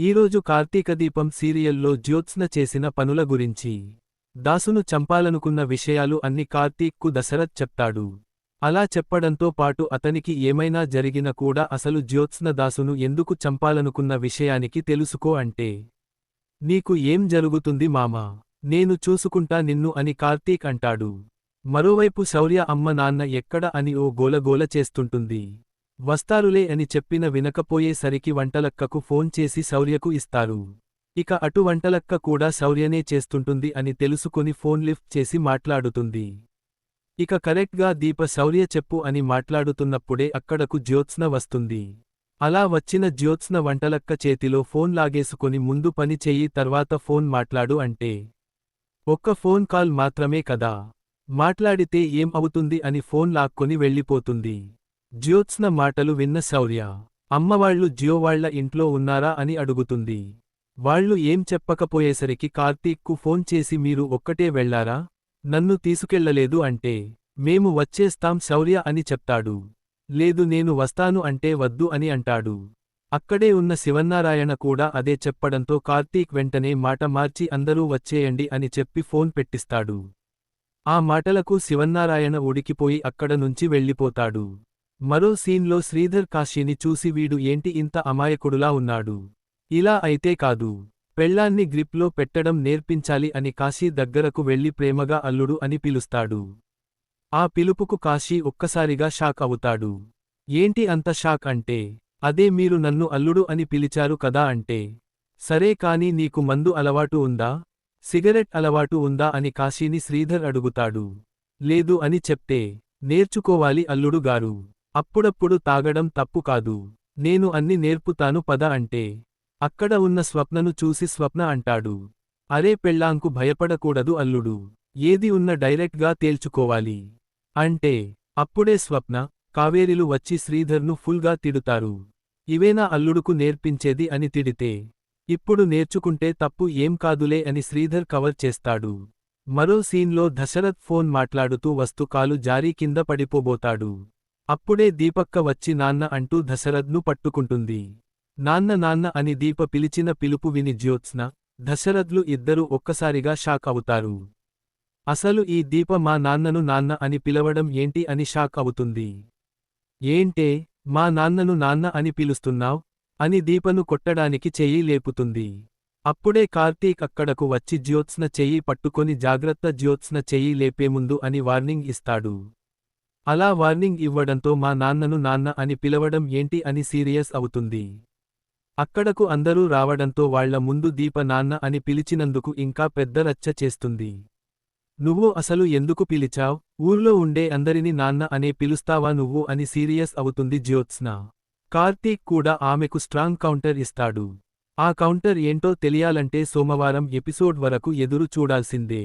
ఈరోజు కార్తీక దీపం సీరియల్లో జ్యోత్స్న చేసిన పనుల గురించి. దాసును చంపాలనుకున్న విషయాలు అన్ని కార్తీక్కు దశరథ్ చెప్తాడు. అలా చెప్పడంతో పాటు అతనికి ఏమైనా జరిగిన కూడా అసలు జ్యోత్స్న దాసును ఎందుకు చంపాలనుకున్న విషయానికి తెలుసుకో అంటే. నీకు ఏం జరుగుతుంది మామా? నేను చూసుకుంటా నిన్ను అని కార్తీక్ అంటాడు. మరోవైపు శౌర్య అమ్మ నాన్న ఎక్కడ అని ఓ గోలగోల చేస్తుంటుంది. వస్తారులే అని చెప్పిన వినకపోయేసరికి వంటలక్కకు ఫోన్ చేసి శౌర్యకు ఇస్తారు. ఇక అటు వంటలక్క కూడా శౌర్యనే చేస్తుంటుంది అని తెలుసుకుని ఫోన్ లిఫ్ట్ చేసి మాట్లాడుతుంది. ఇక కరెక్ట్గా దీప శౌర్య చెప్పు అని మాట్లాడుతున్నప్పుడే అక్కడకు జ్యోత్స్న వస్తుంది. అలా వచ్చిన జ్యోత్స్న వంటలక్క చేతిలో ఫోన్ లాగేసుకుని ముందు పని చెయ్యి తర్వాత ఫోన్ మాట్లాడు అంటే ఒక్క ఫోన్ కాల్ మాత్రమే కదా? మాట్లాడితే ఏం అవుతుంది అని ఫోన్ లాక్కొని వెళ్ళిపోతుంది. జ్యోత్స్న మాటలు విన్న శౌర్య అమ్మవాళ్ళు జియోవాళ్ళ ఇంట్లో ఉన్నారా అని అడుగుతుంది. వాళ్ళు ఏం చెప్పకపోయేసరికి కార్తీక్కు ఫోన్ చేసి మీరు ఒక్కటే వెళ్ళారా నన్ను తీసుకెళ్ళలేదు అంటే మేము వచ్చేస్తాం శౌర్య అని చెప్తాడు. లేదు నేను వస్తాను అంటే వద్దు అని అంటాడు. అక్కడే ఉన్న శివన్నారాయణ కూడా అదే చెప్పడంతో కార్తీక్ వెంటనే మాట మార్చి అందరూ వచ్చేయండి అని చెప్పి ఫోన్ పెట్టిస్తాడు. ఆ మాటలకు శివన్నారాయణ ఉడికిపోయి అక్కడ నుంచి వెళ్ళిపోతాడు. మరో సీన్లో శ్రీధర్ కాశీని చూసి వీడు ఏంటి ఇంత అమాయకుడులా ఉన్నాడు? ఇలా అయితే కాదు. పెళ్ళాన్ని గ్రిప్లో పెట్టడం నేర్పించాలి అని కాశీ దగ్గరకు వెళ్ళి ప్రేమగా అల్లుడు అని పిలుస్తాడు. ఆ పిలుపుకు కాశీ ఒక్కసారిగా షాక్ అవుతాడు. ఏంటి అంత షాక్ అంటే? అదే మీరు నన్ను అల్లుడు అని పిలిచారు కదా అంటే. సరే కాని నీకు మందు అలవాటు ఉందా? సిగరెట్ అలవాటు ఉందా అని కాశీని శ్రీధర్ అడుగుతాడు. లేదు అని చెప్తే నేర్చుకోవాలి అల్లుడు గారు. అప్పుడప్పుడు తాగడం తప్పు కాదు. నేను అన్ని నేర్పుతాను పద అంటే. అక్కడ ఉన్న స్వప్నను చూసి స్వప్న అంటాడు. అరే పెళ్ళాంకు భయపడకూడదు అల్లుడు. ఏది ఉన్న డైరెక్ట్గా తేల్చుకోవాలి. అంటే అప్పుడే స్వప్న కావేరిలు వచ్చి శ్రీధర్ను ఫుల్గా తిడుతారు. ఇవేనా అల్లుడుకు నేర్పించేది అని తిడితే. ఇప్పుడు నేర్చుకుంటే తప్పు ఏం కాదులే అని శ్రీధర్ కవర్ చేస్తాడు. మరో సీన్లో దశరథ్ ఫోన్ మాట్లాడుతూ వస్తు కాలు జారీ కింద పడిపోబోతాడు. అప్పుడే దీపక్క వచ్చి నాన్న అంటూ దశరథ్ను పట్టుకుంటుంది. నాన్న నాన్న అని దీప పిలిచిన పిలుపు విని జ్యోత్స్న దశరథ్లు ఇద్దరూ ఒక్కసారిగా షాక్ అవుతారు. అసలు ఈ దీప మా నాన్నను నాన్న అని పిలవడం ఏంటి అని షాక్ అవుతుంది. ఏంటే మా నాన్నను నాన్న అని పిలుస్తున్నావ్? అని దీపను కొట్టడానికి చెయ్యి లేపుతుంది. అప్పుడే కార్తీక్ అక్కడకు వచ్చి జ్యోత్స్న చెయ్యి పట్టుకొని జాగ్రత్త జ్యోత్స్న చెయ్యి లేపే ముందు అని వార్నింగ్ ఇస్తాడు. అలా వార్నింగ్ ఇవ్వడంతో మా నాన్నను నాన్న అని పిలవడం ఏంటి అని సీరియస్ అవుతుంది. అక్కడకు అందరూ రావడంతో వాళ్ళ ముందు దీప నాన్న అని పిలిచినందుకు ఇంకా పెద్ద రచ్చ చేస్తుంది. నువ్వు అసలు ఎందుకు పిలిచావ్? ఊర్లో ఉండే అందరిని నాన్న అనే పిలుస్తావా నువ్వు అని సీరియస్ అవుతుంది జ్యోత్స్న. కార్తీక్ కూడా ఆమెకు స్ట్రాంగ్ కౌంటర్ ఇస్తాడు. ఆ కౌంటర్ ఏంటో తెలియాలంటే సోమవారం ఎపిసోడ్ వరకు ఎదురు చూడాల్సిందే.